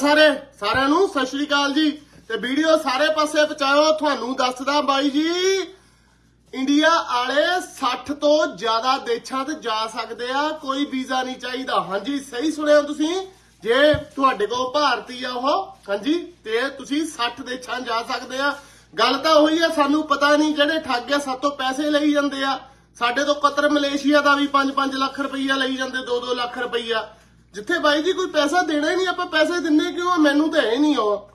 ਸਾਰੇ, ਸਾਰਿਆਂ ਨੂੰ ਸਤਿ ਸ਼੍ਰੀ ਅਕਾਲ ਜੀ। ਤੇ ਵੀਡੀਓ ਸਾਰੇ ਪਾਸੇ ਪਹੁੰਚਾਓ। ਤੁਹਾਨੂੰ ਦੱਸਦਾ ਬਾਈ ਜੀ, ਇੰਡੀਆ ਵਾਲੇ 60 ਤੋਂ ਜ਼ਿਆਦਾ ਦੇਸ਼ਾਂ ਤੇ ਜਾ ਸਕਦੇ ਆ। ਕੋਈ ਵੀਜ਼ਾ ਨਹੀਂ ਚਾਹੀਦਾ। ਹਾਂਜੀ, ਸਹੀ ਸੁਣਿਆ ਤੁਸੀਂ? ਜੇ ਤੁਹਾਡੇ ਕੋਲ ਭਾਰਤੀ ਆ ਉਹ, ਹਾਂਜੀ, ਤੇ ਤੁਸੀਂ 60 ਦੇਸ਼ਾਂ ਜਾ ਸਕਦੇ ਆ। ਗੱਲ ਤਾਂ ਉਹੀ ਆ, ਸਾਨੂੰ ਪਤਾ ਨਹੀਂ ਜਿਹੜੇ ਠੱਗ ਆ, ਸਾਤੋਂ ਪੈਸੇ ਲਈ ਜਾਂਦੇ ਆ। ਸਾਡੇ ਤੋਂ ਕਤਰ ਮਲੇਸ਼ੀਆ ਦਾ ਵੀ 5-5 ਲੱਖ ਰੁਪਈਆ ਲਈ ਜਾਂਦੇ 2-2 ਲੱਖ ਰੁਪਈਆ। ਜਿੱਥੇ ਬਾਈ ਜੀ ਕੋਈ ਪੈਸਾ ਦੇਣਾ ਹੀ ਨਹੀਂ, ਆਪਾਂ ਪੈਸੇ ਦਿੰਨੇ ਕਿਉਂ ਮੈਨੂੰ ਤਾਂ ਹੈ ਨਹੀਂ ਉਹ।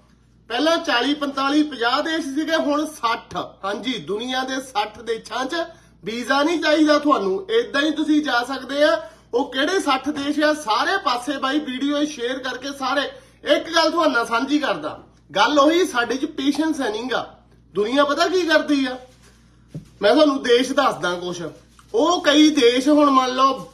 ਪਹਿਲਾਂ 40 45 50 ਦੇਸ਼ ਸੀਗੇ, ਹੁਣ 60 ਹਾਂਜੀ, ਦੁਨੀਆ ਦੇ 60 ਦੇਸ਼ਾਂ 'ਚ ਵੀਜ਼ਾ ਨਹੀਂ ਚਾਹੀਦਾ ਤੁਹਾਨੂੰ। ਇਦਾਂ ਹੀ ਤੁਸੀਂ ਜਾ ਸਕਦੇ ਆ। ਉਹ ਕਿਹੜੇ 60 ਦੇਸ਼ ਆ? ਸਾਰੇ ਪਾਸੇ ਬਾਈ ਵੀਡੀਓ ਸ਼ੇਅਰ ਕਰਕੇ ਸਾਰੇ। ਇੱਕ ਗੱਲ ਤੁਹਾਨੂੰ ਨਾਲ ਸਾਂਝੀ ਕਰਦਾ। ਗੱਲ ਉਹੀ ਸਾਡੇ 'ਚ ਪੇਸ਼ੈਂਸ ਹੈ ਨਹੀਂਗਾ ਦੁਨੀਆ ਪਤਾ ਕੀ ਕਰਦੀ ਆ? ਮੈਂ ਤੁਹਾਨੂੰ ਦੇਸ਼ ਦੱਸਦਾ ਕੁਛ। ਉਹ ਕਈ ਦੇਸ਼ ਹੁਣ ਮੰਨ ਲਓ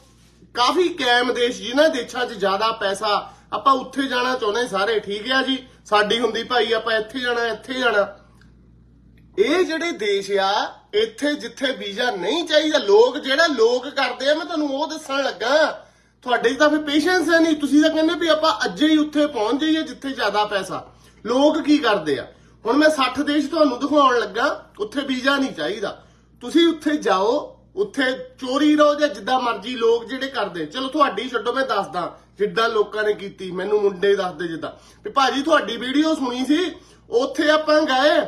ਕਾਫੀ ਕਾਇਮ ਦੇਸ਼, ਜਿਨ੍ਹਾਂ ਦੇਸ਼ਾਂ 'ਚ ਜ਼ਿਆਦਾ ਪੈਸਾ ਆਪਾਂ ਉੱਥੇ ਜਾਣਾ ਚਾਹੁੰਦੇ ਸਾਰੇ, ਠੀਕ ਆ ਜੀ? ਸਾਡੀ ਹੁੰਦੀ ਭਾਈ, ਆਪਾਂ ਇੱਥੇ ਜਾਣਾ ਇੱਥੇ ਜਾਣਾ। ਇਹ ਜਿਹੜੇ ਦੇਸ਼ ਆ, ਇੱਥੇ ਜਿੱਥੇ ਵੀਜ਼ਾ ਨਹੀਂ ਚਾਹੀਦਾ, ਲੋਕ ਜਿਹੜਾ ਲੋਕ ਕਰਦੇ ਆ, ਮੈਂ ਤੁਹਾਨੂੰ ਉਹ ਦੱਸਣ ਲੱਗਾ। ਤੁਹਾਡੇ ਤਾਂ ਫਿਰ ਪੇਸ਼ੈਂਸ ਹੈ ਨਹੀਂ। ਤੁਸੀਂ ਤਾਂ ਕਹਿੰਦੇ ਵੀ ਆਪਾਂ ਅੱਜੇ ਹੀ ਉੱਥੇ ਪਹੁੰਚ ਜਾਈਏ ਜਿੱਥੇ ਜ਼ਿਆਦਾ ਪੈਸਾ। ਲੋਕ ਕੀ ਕਰਦੇ ਆ? ਹੁਣ ਮੈਂ 60 ਦੇਸ਼ ਤੁਹਾਨੂੰ ਦਿਖਾਉਣ ਲੱਗਾ, ਉੱਥੇ ਵੀਜ਼ਾ ਨਹੀਂ ਚਾਹੀਦਾ। ਤੁਸੀਂ ਉੱਥੇ ਜਾਓ ਉੱਥੇ ਚੋਰੀ ਰਹੋ ਜਾਂ ਜਿੱਦਾਂ ਮਰਜ਼ੀ ਲੋਕ ਜਿਹੜੇ ਕਰਦੇ। ਚਲੋ ਤੁਹਾਡੀ ਛੱਡੋ, ਮੈਂ ਦੱਸਦਾ ਜਿੱਦਾਂ ਲੋਕਾਂ ਨੇ ਕੀਤੀ। ਮੈਨੂੰ ਮੁੰਡੇ ਦੱਸਦੇ ਜਿੱਦਾਂ। ਵੀ ਭਾਜੀ, ਤੁਹਾਡੀ ਵੀਡੀਓ ਸੁਣੀ ਸੀ? ਉੱਥੇ ਆਪਾਂ ਗਏ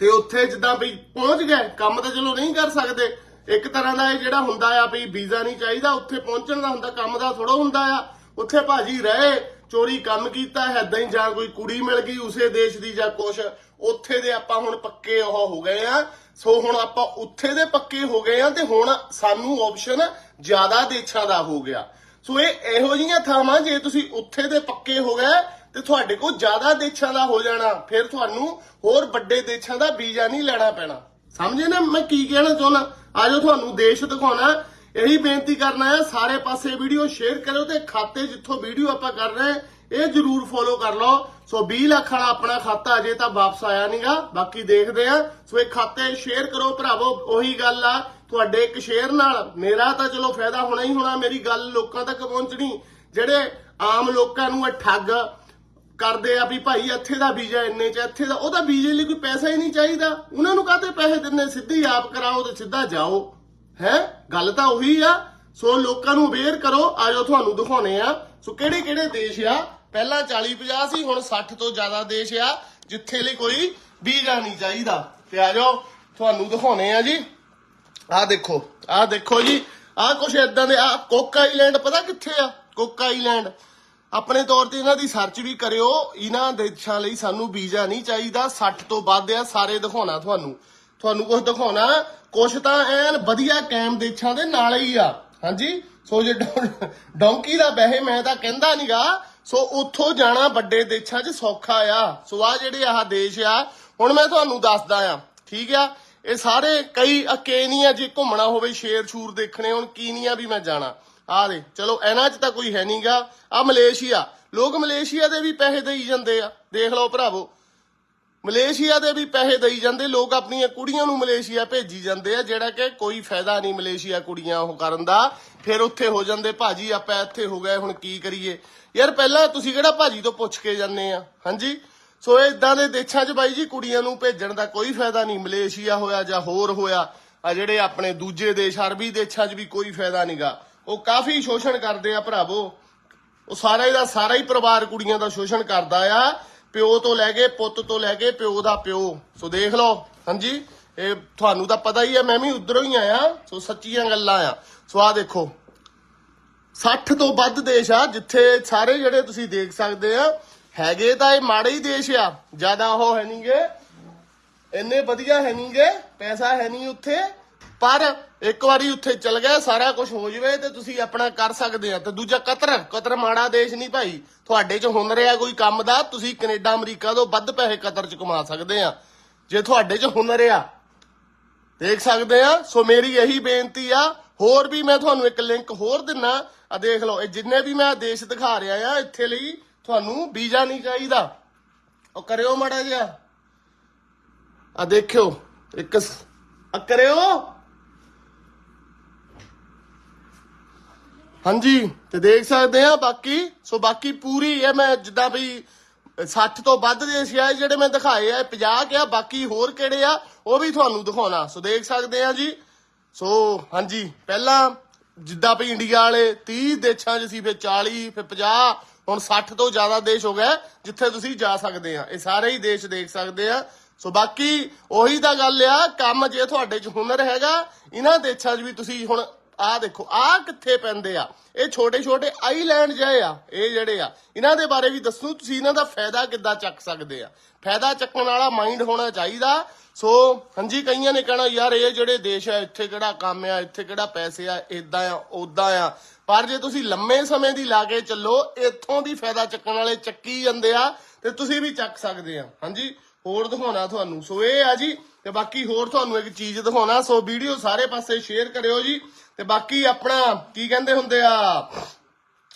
ਤੇ ਉੱਥੇ ਜਿੱਦਾਂ ਵੀ ਪਹੁੰਚ ਗਏ। ਕੰਮ ਤਾਂ ਚਲੋ ਨਹੀਂ ਕਰ ਸਕਦੇ। ਇੱਕ ਤਰ੍ਹਾਂ ਦਾ ਇਹ ਜਿਹੜਾ ਹੁੰਦਾ ਆ ਵੀ ਵੀਜ਼ਾ ਨਹੀਂ ਚਾਹੀਦਾ, ਉੱਥੇ ਪਹੁੰਚਣ ਦਾ ਹੁੰਦਾ, ਕੰਮ ਦਾ ਥੋੜਾ ਹੁੰਦਾ ਆ। ਉੱਥੇ ਭਾਜੀ ਰਹੇ। ਚੋਰੀ ਕੰਮ ਕੀਤਾ ਐਦਾਂ ਹੀ ਜਾਂ ਕੋਈ ਕੁੜੀ ਮਿਲ ਗਈ ਉਸੇ ਦੇਸ਼ ਦੀ ਜਾਂ ਕੁਛ, ਉੱਥੇ ਦੇ ਆਪਾਂ ਹੁਣ ਪੱਕੇ ਉਹ ਹੋ ਗਏ ਆ। ਸੋ ਹੁਣ ਆਪਾਂ ਉੱਥੇ ਦੇ ਪੱਕੇ ਹੋ ਗਏ ਆ ਤੇ ਹੁਣ ਸਾਨੂੰ ਆਪਸ਼ਨ ਜ਼ਿਆਦਾ ਦੇਸ਼ਾਂ ਦਾ ਹੋ ਗਿਆ। ਸੋ ਇਹ ਇਹੋ ਜਿਹੀਆਂ ਥਾਵਾਂ ਜੇ ਤੁਸੀਂ ਉੱਥੇ ਦੇ ਪੱਕੇ ਹੋ ਗਏ ਤੇ ਤੁਹਾਡੇ ਕੋਲ ਜ਼ਿਆਦਾ ਦੇਸ਼ਾਂ ਦਾ ਹੋ ਜਾਣਾ, ਫਿਰ ਤੁਹਾਨੂੰ ਹੋਰ ਵੱਡੇ ਦੇਸ਼ਾਂ ਦਾ ਵੀਜ਼ਾ ਨਹੀਂ ਲੈਣਾ ਪੈਣਾ। ਸਮਝੇ ਨਾ ਮੈਂ ਕੀ ਕਹਿਣਾ ਚਾਹੁੰਦਾ? ਆਜੋ ਤੁਹਾਨੂੰ ਦੇਸ਼ ਦਿਖਾਉਣਾ। ਇਹੀ ਬੇਨਤੀ ਕਰਨਾ ਹੈ, ਸਾਰੇ ਪਾਸੇ ਵੀਡੀਓ ਸ਼ੇਅਰ ਕਰਿਓ ਤੇ ਖਾਤੇ ਜਿੱਥੋਂ ਵੀਡੀਓ ਆਪਾਂ ਕਰ ਰਹੇ ਇਹ ਜਰੂਰ ਫੋਲੋ ਕਰ ਲਓ। ਸੋ 20 ਲੱਖ ਵਾਲਾ ਆਪਣਾ ਖਾਤਾ ਅਜੇ ਤਾਂ ਵਾਪਸ ਆਇਆ ਨਹੀਂਗਾ ਬਾਕੀ ਦੇਖਦੇ ਆ ਸੋ ਇਹ ਖਾਤੇ ਸ਼ੇਅਰ ਕਰੋ ਭਰਾਵੋ, ਉਹੀ ਗੱਲ ਆ, ਤੁਹਾਡੇ ਇੱਕ ਸ਼ੇਅਰ ਨਾਲ ਮੇਰਾ ਤਾਂ ਚਲੋ ਫਾਇਦਾ ਹੋਣਾ ਹੀ ਹੋਣਾ, ਮੇਰੀ ਗੱਲ ਲੋਕਾਂ ਤੱਕ ਪਹੁੰਚਣੀ, ਜਿਹੜੇ ਆਮ ਲੋਕਾਂ ਨੂੰ ਇਹ ਠੱਗ ਕਰਦੇ ਆ ਵੀ ਭਾਈ ਇੱਥੇ ਦਾ ਵੀਜ਼ਾ ਇੰਨੇ ਚ ਇੱਥੇ ਦਾ, ਉਹਦਾ ਵੀਜ਼ੇ ਲਈ ਕੋਈ ਪੈਸਾ ਹੀ ਨਹੀਂ ਚਾਹੀਦਾ। ਉਹਨਾਂ ਨੂੰ ਕਾਹਤੇ ਪੈਸੇ ਦਿੰਨੇ ਸਿੱਧੀ ਆਪ ਕਰਾਓ ਤੇ ਸਿੱਧਾ ਜਾਓ। ਹੈ? ਗੱਲ ਤਾਂ ਉਹੀ ਆ। ਸੋ ਲੋਕਾਂ ਨੂੰ ਅਵੇਅਰ ਕਰੋ, ਆਜੋ ਤੁਹਾਨੂੰ ਦਿਖਾਉਣੇ ਆ। ਸੋ ਕਿਹੜੇ ਕਿਹੜੇ ਦੇਸ਼ ਆ? ਪਹਿਲਾਂ 40 50 ਸੀ, ਹੁਣ 60 ਤੋਂ ਜ਼ਿਆਦਾ ਦੇਸ਼ ਆ, ਜਿੱਥੇ ਲਈ ਕੋਈ ਵੀਜ਼ਾ ਨਹੀਂ ਚਾਹੀਦਾ। ਤੇ ਆਜੋ, ਤੁਹਾਨੂੰ ਦਿਖਾਉਣੇ ਆ ਜੀ। ਆਹ ਦੇਖੋ ਆਹ ਦੇਖੋ ਜੀ। ਆਹ ਕੁਛ ਇਦਾਂ ਦੇ ਆ ਕੋਕ ਆਈਲੈਂਡ ਪਤਾ ਕਿੱਥੇ ਆ? Coco island. ਆਪਣੇ ਤੌਰ ਤੇ ਇਹਨਾਂ ਦੀ ਸਰਚ ਵੀ ਕਰਿਓ। ਇਹਨਾਂ ਦੇਸ਼ਾਂ ਲਈ ਸਾਨੂੰ ਵੀਜ਼ਾ ਨਹੀਂ ਚਾਹੀਦਾ। 60 ਤੋਂ ਵੱਧ ਆ, ਸਾਰੇ ਦਿਖਾਉਣਾ ਤੁਹਾਨੂੰ। ਤੁਹਾਨੂੰ ਕੁਝ ਦਿਖਾਉਣਾ, ਕੁਛ ਤਾਂ ਐਨ ਵਧੀਆ ਕੈਮ ਦੇਸ਼ਾਂ ਦੇ ਨਾਲ ਹੀ ਆ। ਹਾਂਜੀ? ਸੋ ਜੇ ਡੌਂਕੀ ਦਾ ਬਹਿ ਮੈਂ ਤਾਂ ਕਹਿੰਦਾ ਨਹੀਂਗਾ ਸੋ ਉੱਥੋਂ ਜਾਣਾ ਵੱਡੇ ਦੇਸ਼ਾਂ 'ਚ ਸੌਖਾ ਆ। ਸੋ ਆ ਜਿਹੜੇ ਆਹ ਦੇਸ਼ ਆ, ਹੁਣ ਮੈਂ ਤੁਹਾਨੂੰ ਦੱਸਦਾ ਆ, ਠੀਕ ਆ? ਇਹ ਸਾਰੇ ਕਈ ਅਕੇਨੀਆ ਜੇ ਘੁੰਮਣਾ ਹੋਵੇ ਸ਼ੇਰ ਸ਼ੂਰ ਦੇਖਣੇ, ਹੁਣ ਕੀਨੀਆ ਵੀ ਮੈਂ ਜਾਣਾ। ਆ ਦੇ ਚਲੋ ਇਹਨਾਂ 'ਚ ਤਾਂ ਕੋਈ ਹੈ ਨਹੀਂਗਾ ਆ ਮਲੇਸ਼ੀਆ, ਲੋਕ ਮਲੇਸ਼ੀਆ ਦੇ ਵੀ ਪੈਸੇ ਦੇਈ ਜਾਂਦੇ ਆ। ਦੇਖ ਲਓ ਭਰਾਵੋ ਮਲੇਸ਼ੀਆ ਦੇ ਵੀ ਪੈਸੇ ਦੇਈ ਜਾਂਦੇ, ਲੋਕ ਆਪਣੀਆਂ ਕੁੜੀਆਂ ਨੂੰ ਮਲੇਸ਼ੀਆ ਭੇਜੀ ਜਾਂਦੇ ਆ, ਜਿਹੜਾ ਕਿ ਕੋਈ ਫਾਇਦਾ ਨਹੀਂ ਮਲੇਸ਼ੀਆ ਕੁੜੀਆਂ ਉਹ ਕਰਨ ਦਾ। ਫਿਰ ਉੱਥੇ ਹੋ ਜਾਂਦੇ, ਭਾਜੀ, ਆਪਾਂ ਇੱਥੇ ਹੋ ਗਏ, ਹੁਣ ਕੀ ਕਰੀਏ? ਯਾਰ, ਪਹਿਲਾਂ ਤੁਸੀਂ ਕਿਹੜਾ ਭਾਜੀ ਤੋਂ ਪੁੱਛ ਕੇ ਜਾਂਦੇ ਆ? ਹਾਂਜੀ? ਸੋ ਇਦਾਂ ਦੇ ਦੇਸ਼ਾਂ 'ਚ ਬਾਈ ਜੀ ਕੁੜੀਆਂ ਨੂੰ ਭੇਜਣ ਦਾ ਕੋਈ ਫਾਇਦਾ ਨਹੀਂ, ਮਲੇਸ਼ੀਆ ਹੋਇਆ ਜਾਂ ਹੋਰ ਹੋਇਆ, ਆ ਜਿਹੜੇ ਆਪਣੇ ਦੂਜੇ ਦੇਸ਼, ਅਰਬੀ ਦੇਸ਼ਾਂ 'ਚ ਵੀ ਕੋਈ ਫਾਇਦਾ ਨਹੀਂਗਾ ਉਹ ਕਾਫੀ ਸ਼ੋਸ਼ਣ ਕਰਦੇ ਆ ਭਰਾਵੋ। ਉਹ ਸਾਰਾ ਇਹਦਾ ਸਾਰਾ ਹੀ ਪਰਿਵਾਰ ਕੁੜੀਆਂ ਦਾ ਸ਼ੋਸ਼ਣ ਕਰਦਾ ਆ। ਪਿਓ ਤੋਂ ਲੈ ਕੇ ਪੁੱਤ ਤੋਂ ਲੈ ਕੇ ਪਿਓ ਦਾ ਪਿਓ। ਸੋ ਦੇਖ ਲਓ, ਹਾਂਜੀ, ਇਹ ਤੁਹਾਨੂੰ ਤਾਂ ਪਤਾ ਹੀ ਆ ਮੈਂ ਵੀ ਉਧਰੋਂ ਹੀ ਆਇਆ। ਸੋ ਸੱਚੀਆਂ ਗੱਲਾਂ ਆ। ਸੋ ਆ ਦੇਖੋ 60 ਤੋਂ ਵੱਧ ਦੇਸ਼ ਆ, ਜਿੱਥੇ ਸਾਰੇ ਜਿਹੜੇ ਤੁਸੀਂ ਦੇਖ ਸਕਦੇ ਆ, ਹੈਗੇ ਤਾਂ ਇਹ ਮਾੜੇ ਹੀ ਦੇਸ਼ ਆ, ਜ਼ਿਆਦਾ ਉਹ ਹੈ ਨਹੀਂਗੇ ਇੰਨੇ ਵਧੀਆ ਹੈ ਨਹੀਂਗੇ ਪੈਸਾ ਹੈ ਨਹੀਂ ਉੱਥੇ, ਪਰ ਇੱਕ ਵਾਰੀ ਉੱਥੇ ਚਲ ਗਏ ਸਾਰਾ ਕੁਝ ਹੋ ਜਵੇ ਤੇ ਤੁਸੀਂ ਆਪਣਾ ਕਰ ਸਕਦੇ ਆ। ਤੇ ਦੂਜਾ ਕਤਰ ਕਤਰ ਮਾੜਾ ਦੇਸ਼ ਨਹੀਂ ਭਾਈ। ਤੁਹਾਡੇ 'ਚ ਹੁਨਰ ਆ ਕੋਈ ਕੰਮ ਦਾ, ਤੁਸੀਂ ਕੈਨੇਡਾ, ਅਮਰੀਕਾ ਤੋਂ ਵੱਧ ਪੈਸੇ ਕਤਰ 'ਚ ਕਮਾ ਸਕਦੇ ਆ। ਜੇ ਤੁਹਾਡੇ 'ਚ ਹੁਨਰ ਆ ਦੇਖ ਸਕਦੇ ਆ, ਸੋ ਮੇਰੀ ਇਹੀ ਬੇਨਤੀ ਆ, ਹੋਰ ਵੀ ਮੈਂ ਤੁਹਾਨੂੰ ਇੱਕ ਲਿੰਕ ਹੋਰ ਦਿੰਨਾ ਆ ਦੇਖ ਲਓ, ਇਹ ਜਿੰਨੇ ਵੀ ਮੈਂ ਦੇਸ਼ ਦਿਖਾ ਰਿਹਾ ਆ, ਇੱਥੇ ਲਈ ਤੁਹਾਨੂੰ ਵੀਜ਼ਾ ਨਹੀਂ ਚਾਹੀਦਾ। ਉਹ ਕਰਿਓ ਮਾੜਾ ਜਿਹਾ। ਆ ਦੇਖਿਓ, ਇੱਕ ਆ ਕਰਿਓ। ਹਾਂਜੀ, ਤੇ ਦੇਖ ਸਕਦੇ ਆ ਬਾਕੀ। ਸੋ ਬਾਕੀ ਪੂਰੀ ਇਹ ਮੈਂ ਜਿੱਦਾਂ ਵੀ 60 ਤੋਂ ਵੱਧ ਦੇਸ਼ ਆ ਜਿਹੜੇ ਮੈਂ ਦਿਖਾਏ ਆ ਇਹ 50 ਕਿਆ ਬਾਕੀ ਹੋਰ ਕਿਹੜੇ ਆ, ਉਹ ਵੀ ਤੁਹਾਨੂੰ ਦਿਖਾਉਣਾ। ਸੋ ਦੇਖ ਸਕਦੇ ਆ ਜੀ। ਸੋ ਹਾਂਜੀ, ਪਹਿਲਾਂ ਜਿੱਦਾਂ ਵੀ ਇੰਡੀਆ ਵਾਲੇ 30 ਦੇਸ਼ਾਂ 'ਚ ਸੀ, ਫਿਰ 40 ਫਿਰ 50 ਹੁਣ 60 ਤੋਂ ਜ਼ਿਆਦਾ ਦੇਸ਼ ਹੋ ਗਏ, ਜਿੱਥੇ ਤੁਸੀਂ ਜਾ ਸਕਦੇ ਆ ਇਹ ਸਾਰੇ ਹੀ ਦੇਸ਼ ਦੇਖ ਸਕਦੇ ਆ ਸੋ ਬਾਕੀ ਉਹੀ ਤਾਂ ਗੱਲ ਆ, ਕੰਮ ਜੇ ਤੁਹਾਡੇ 'ਚ ਹੁਨਰ ਹੈਗਾ, ਇਹਨਾਂ ਦੇਸ਼ਾਂ 'ਚ ਵੀ ਤੁਸੀਂ ਹੁਣ ਆਹ ਦੇਖੋ ਆਹ ਕਿੱਥੇ ਪੈਂਦੇ ਆ? ਇਹ ਛੋਟੇ ਛੋਟੇ ਆਈਲੈਂਡ ਜਿਹੇ ਆ, ਇਹ ਜਿਹੜੇ ਆ। ਇਹਨਾਂ ਦੇ ਬਾਰੇ ਵੀ ਦੱਸੂ, ਤੁਸੀਂ ਇਹਨਾਂ ਦਾ ਫਾਇਦਾ ਕਿੱਦਾਂ ਚੱਕ ਸਕਦੇ ਆ? ਫਾਇਦਾ ਚੱਕਣ ਵਾਲਾ ਮਾਈਂਡ ਹੋਣਾ ਚਾਹੀਦਾ। ਸੋ, ਹਾਂਜੀ, ਕਈਆਂ ਨੇ ਕਹਿਣਾ, ਯਾਰ ਇਹ ਜਿਹੜੇ ਦੇਸ਼ ਆ, ਇੱਥੇ ਕਿਹੜਾ ਕੰਮ ਆ, ਇੱਥੇ ਕਿਹੜਾ ਪੈਸੇ ਆ ਇਦਾਂ ਆ ਉਦਾਂ ਆ। ਪਰ ਜੇ ਤੁਸੀਂ ਲੰਮੇ ਸਮੇਂ ਦੀ ਲਾ ਕੇ ਚੱਲੋ, ਇੱਥੋਂ ਦੀ ਫਾਇਦਾ ਚੱਕਣ ਵਾਲੇ ਚੱਕੀ ਜਾਂਦੇ ਆ ਤੇ ਤੁਸੀਂ ਵੀ ਚੱਕ ਸਕਦੇ ਆ। ਹਾਂਜੀ? ਹੋਰ ਦਿਖਾਉਣਾ ਤੁਹਾਨੂੰ। ਸੋ ਇਹ ਆ ਜੀ, ਤੇ ਬਾਕੀ ਹੋਰ ਤੁਹਾਨੂੰ ਇੱਕ ਚੀਜ਼ ਦਿਖਾਉਣਾ। ਸੋ ਵੀਡੀਓ ਸਾਰੇ ਪਾਸੇ ਸ਼ੇਅਰ ਕਰਿਓ ਜੀ। ਤੇ ਬਾਕੀ ਆਪਣਾ, ਕੀ ਕਹਿੰਦੇ ਹੁੰਦੇ ਆ?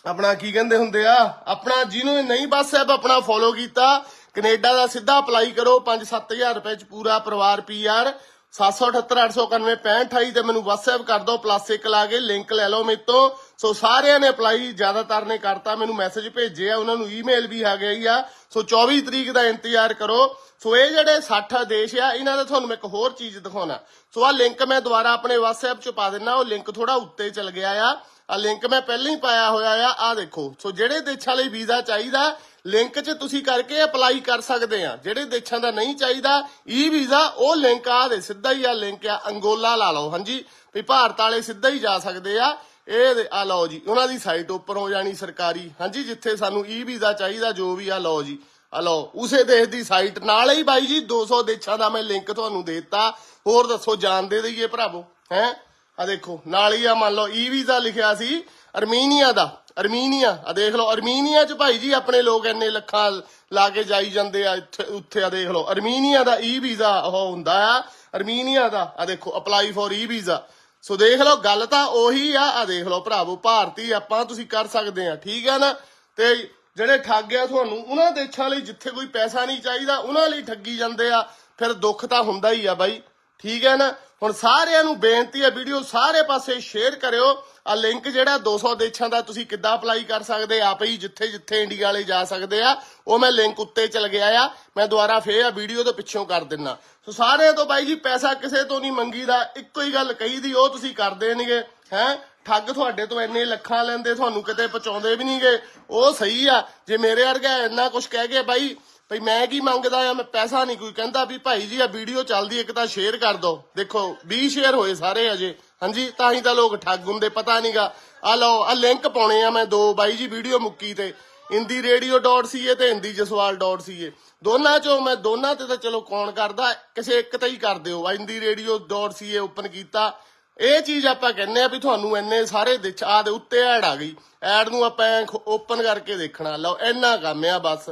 ਆਪਣਾ ਕੀ ਕਹਿੰਦੇ ਹੁੰਦੇ ਆ? ਆਪਣਾ ਜਿਹਨੂੰ ਨਹੀਂ ਬਸ ਐਪ ਆਪਣਾ ਫੋਲੋ ਕੀਤਾ, ਕੈਨੇਡਾ ਦਾ ਸਿੱਧਾ ਅਪਲਾਈ ਕਰੋ। 5-7000 ਰੁਪਏ ਚ ਪੂਰਾ ਪਰਿਵਾਰ ਪੀਆਰ 778-895-6528 ਤੇ ਮੈਨੂੰ WhatsApp ਕਰ ਦਿਓ ਪਲੱਸ ਇੱਕ ਲਾ ਕੇ ਲਿੰਕ ਲੈ ਲਓ ਮੇਰੇ ਤੋਂ। ਸੋ ਸਾਰਿਆਂ ਨੇ ਅਪਲਾਈ ਜ਼ਿਆਦਾਤਰ ਨੇ ਕਰਤਾ, ਮੈਨੂੰ ਮੈਸੇਜ ਭੇਜੇ ਆ, ਉਹਨਾਂ ਨੂੰ ਈਮੇਲ ਵੀ ਆ ਗਈ ਆ। ਸੋ 24 ਤਰੀਕ ਦਾ ਇੰਤਜ਼ਾਰ ਕਰੋ। ਸੋ ਇਹ ਜਿਹੜੇ 60 ਦੇਸ਼ ਆ, ਇਹਨਾਂ ਦਾ ਤੁਹਾਨੂੰ ਮੈਂ ਇੱਕ ਹੋਰ ਚੀਜ਼ ਦਿਖਾਉਣਾ। ਸੋ ਆ ਲਿੰਕ ਮੈਂ ਦੁਬਾਰਾ ਆਪਣੇ WhatsApp 'ਚ ਪਾ ਦਿੰਨਾ, ਉਹ ਲਿੰਕ ਥੋੜਾ ਉੱਤੇ ਚਲ ਗਿਆ ਆ। ਆ ਲਿੰਕ ਮੈਂ ਪਹਿਲਾਂ ਹੀ ਪਾਇਆ ਹੋਇਆ ਆ ਆ ਦੇਖੋ। ਸੋ ਜਿਹੜੇ ਦੇਸ਼ਾਂ ਲਈ ਵੀਜ਼ਾ ਚਾਹੀਦਾ ਲਿੰਕ 'ਚ ਤੁਸੀਂ ਕਰਕੇ ਅਪਲਾਈ ਕਰ ਸਕਦੇ ਆ। ਜਿਹੜੇ ਦੇਸ਼ਾਂ ਦਾ ਨਹੀਂ ਚਾਹੀਦਾ ਈ ਵੀਜ਼ਾ ਉਹ ਲਿੰਕ ਆ ਦੇ, ਸਿੱਧਾ ਹੀ ਆ ਲਿੰਕ ਆ, ਅੰਗੋਲਾ ਲਾ ਲਓ। ਹਾਂਜੀ, ਵੀ ਭਾਰਤ ਵਾਲੇ ਸਿੱਧਾ ਹੀ ਜਾ ਸਕਦੇ ਆ। ਇਹ ਆ ਲਓ ਜੀ, ਉਹਨਾਂ ਦੀ ਸਾਈਟ ਉੱਪਰ ਹੋ ਜਾਣੀ ਸਰਕਾਰੀ। ਹਾਂਜੀ, ਜਿੱਥੇ ਸਾਨੂੰ ਈ ਵੀਜ਼ਾ ਚਾਹੀਦਾ, ਜੋ ਵੀ ਆ, ਲਓ ਜੀ। ਆ ਲਓ, ਉਸੇ ਦੇਸ਼ ਦੀ ਸਾਈਟ ਨਾਲ ਹੀ ਬਾਈ ਜੀ 200 ਦੇਸ਼ਾਂ ਦਾ ਮੈਂ ਲਿੰਕ ਤੁਹਾਨੂੰ ਦੇ ਦਿੱਤਾ। ਹੋਰ ਦੱਸੋ, ਜਾਣਦੇ ਦਈਏ ਭਰਾਵੋ, ਹੈ? ਆ ਦੇਖੋ, ਨਾਲ ਹੀ ਆ, ਮੰਨ ਲਓ ਈ ਵੀਜ਼ਾ ਲਿਖਿਆ ਸੀ ਅਰਮੀਨੀਆ ਦਾ। ਅਰਮੀਨੀਆ ਆ ਦੇਖ ਲਓ, ਅਰਮੀਨੀਆ ਚ ਭਾਈ ਜੀ ਆਪਣੇ ਲੋਕ ਇੰਨੇ ਲੱਖਾਂ ਲਾ ਕੇ ਜਾਈ ਜਾਂਦੇ ਆ, ਇੱਥੇ, ਉੱਥੇ ਆ ਦੇਖ ਲਓ। ਅਰਮੀਨੀਆ ਦਾ ਈ ਵੀਜ਼ਾ ਉਹ ਹੁੰਦਾ ਆ, ਅਰਮੀਨੀਆ ਦਾ ਆ ਦੇਖੋ apply for e visa so ਦੇਖ ਲਓ, ਗੱਲ ਤਾਂ ਉਹੀ ਆ। ਆ ਦੇਖ ਲਓ ਭਰਾਵੋ, ਭਾਰਤੀ ਆਪਾਂ ਤੁਸੀਂ ਕਰ ਸਕਦੇ ਆ, ਠੀਕ ਆ ਨਾ? ਤੇ ਜਿਹੜੇ ਠੱਗ ਆ ਤੁਹਾਨੂੰ, ਉਹਨਾਂ ਦੇਸ਼ਾਂ ਲਈ ਜਿੱਥੇ ਕੋਈ ਪੈਸਾ ਨਹੀਂ ਚਾਹੀਦਾ, ਉਹਨਾਂ ਲਈ ਠੱਗੀ ਜਾਂਦੇ ਆ, ਫਿਰ ਦੁੱਖ ਤਾਂ ਹੁੰਦਾ ਹੀ ਆ ਬਾਈ। ਠੀਕ ਹੈ ਨਾ? ਹੁਣ ਸਾਰਿਆਂ ਨੂੰ ਬੇਨਤੀ ਹੈ ਵੀਡੀਓ ਸਾਰੇ ਪਾਸੇ ਸ਼ੇਅਰ ਕਰਿਓ। ਆ ਲਿੰਕ ਜਿਹੜਾ 200 ਦੇਸ਼ਾਂ ਦਾ ਤੁਸੀਂ ਕਿੱਦਾਂ ਅਪਲਾਈ ਕਰ ਸਕਦੇ ਆ, ਆਪੇ ਹੀ ਜਿੱਥੇ ਜਿੱਥੇ ਇੰਡੀਆ ਵਾਲੇ ਜਾ ਸਕਦੇ ਆ ਉਹ ਮੈਂ ਲਿੰਕ ਉੱਤੇ ਚਲ ਗਿਆ ਆ। ਮੈਂ ਦੁਬਾਰਾ ਫੇਰ ਆ ਵੀਡੀਓ ਦੇ ਪਿੱਛੋਂ ਕਰ ਦਿੰਨਾ। ਸੋ ਸਾਰਿਆਂ ਤੋਂ ਬਾਈ ਜੀ ਪੈਸਾ ਕਿਸੇ ਤੋਂ ਨਹੀਂ ਮੰਗੀਦਾ ਇੱਕੋ ਹੀ ਗੱਲ ਕਹੀ ਦੀ ਉਹ ਤੁਸੀਂ ਕਰਦੇ ਨਹੀਂਗੇ ਹੈ? ਠੱਗ ਤੁਹਾਡੇ ਤੋਂ ਇੰਨੇ ਲੱਖਾਂ ਲੈਂਦੇ ਤੁਹਾਨੂੰ ਕਿਤੇ ਪਹੁੰਚਾਉਂਦੇ ਵੀ ਨਹੀਂਗੇ ਉਹ ਸਹੀ ਆ। ਜੇ ਮੇਰੇ ਵਰਗਾ ਇੰਨਾ ਕੁਝ ਕਹਿ ਕੇ ਬਾਈ ਭਈ ਮੈਂ ਕੀ ਮੰਗਦਾ ਆ? ਮੈਂ ਪੈਸਾ ਨਹੀਂ ਕੋਈ ਕਹਿੰਦਾ ਵੀ ਭਾਈ ਜੀ ਆ ਵੀਡੀਓ ਚੱਲਦੀ ਇੱਕ ਤਾਂ ਸ਼ੇਅਰ ਕਰ ਦਿਓ ਦੇਖੋ 20 ਸ਼ੇਅਰ ਹੋਏ ਸਾਰੇ ਅਜੇ। ਹਾਂਜੀ, ਤਾਂ ਹੀ ਤਾਂ ਲੋਕ ਠੱਗ ਹੁੰਦੇ, ਪਤਾ ਨਹੀਂਗਾ। ਆ ਲਓ ਆ ਲਿੰਕ ਪਾਉਣੇ ਆ ਮੈਂ ਦੋ। ਬਾਈ ਜੀ, ਵੀਡੀਓ ਮੁੱਕੀ ਤੇ। ਹਿੰਦੀ ਰੇਡੀਓ.ca ਤੇ ਹਿੰਦੀ ਜਸਵਾਲ.ca ਦੋਨਾਂ ਚੋਂ ਮੈਂ, ਦੋਨਾਂ ਤੇ ਤਾਂ ਚਲੋ ਕੌਣ ਕਰਦਾ, ਕਿਸੇ ਇੱਕ ਤੇ ਹੀ ਕਰ ਦਿਓ। ਆ ਹਿੰਦੀ ਰੇਡੀਓ.ca ਓਪਨ ਕੀਤਾ। ਇਹ ਚੀਜ਼ ਆਪਾਂ ਕਹਿੰਦੇ ਆ ਵੀ ਤੁਹਾਨੂੰ ਇੰਨੇ ਸਾਰੇ ਦੇਖ ਆ ਦੇ ਉੱਤੇ ਐਡ ਆ ਗਈ। ਐਡ ਨੂੰ ਆਪਾਂ ਓਪਨ ਕਰਕੇ ਦੇਖਣਾ। ਲਓ, ਇੰਨਾ ਕੰਮ ਆ ਬਸ।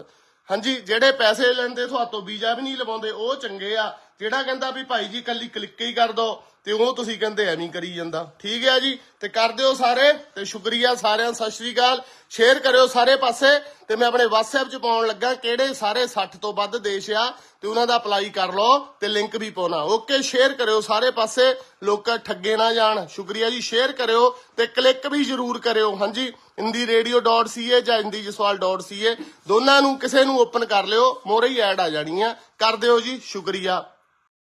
ਹਾਂਜੀ, ਜਿਹੜੇ ਪੈਸੇ ਲੈਂਦੇ, ਤੁਹਾਤੋਂ ਵੀਜ਼ਾ ਵੀ ਨਹੀਂ ਲਵਾਉਂਦੇ, ਉਹ ਚੰਗੇ ਆ। ਜਿਹੜਾ ਕਹਿੰਦਾ ਵੀ ਭਾਈ ਜੀ ਕੱਲੀ ਕਲਿੱਕ ਹੀ ਕਰ ਦੋ, ਤੇ ਉਹ ਤੁਸੀਂ ਕਹਿੰਦੇ ਐਵੇਂ ਕਰੀ ਜਾਂਦਾ। ਠੀਕ ਹੈ ਜੀ, ਤੇ ਕਰ ਦਿਓ ਸਾਰੇ, ਤੇ ਸ਼ੁਕਰੀਆ ਸਾਰਿਆਂ ਸਤਿ ਸ਼੍ਰੀ ਅਕਾਲ। ਸ਼ੇਅਰ ਕਰਿਓ ਸਾਰੇ ਪਾਸੇ ਤੇ ਮੈਂ ਆਪਣੇ WhatsApp 'ਚ ਪਾਉਣ ਲੱਗਾ ਕਿਹੜੇ ਸਾਰੇ 60 ਤੋਂ ਵੱਧ ਦੇਸ਼ ਆ ਤੇ ਉਹਨਾਂ ਦਾ ਅਪਲਾਈ ਕਰ ਲਓ ਤੇ ਲਿੰਕ ਵੀ ਪਾਉਣਾ। ਓਕੇ ਸ਼ੇਅਰ ਕਰਿਓ ਸਾਰੇ ਪਾਸੇ, ਲੋਕ ਠੱਗੇ ਨਾ ਜਾਣ। ਸ਼ੁਕਰੀਆ ਜੀ ਸ਼ੇਅਰ ਕਰਿਓ ਤੇ ਕਲਿੱਕ ਵੀ ਜ਼ਰੂਰ ਕਰਿਓ। ਹਾਂਜੀ ਹਿੰਦੀ ਰੇਡੀਓ.ca ਜਾਂ ਹਿੰਦੀ ਜਸਵਾਲ.ca ਦੋਨਾਂ ਨੂੰ, ਕਿਸੇ ਨੂੰ ਓਪਨ ਕਰ ਲਿਓ ਮੋਰੇ ਹੀ ਐਡ ਆ ਜਾਣੀ ਆ ਕਰ ਦਿਓ ਜੀ, ਸ਼ੁਕਰੀਆ।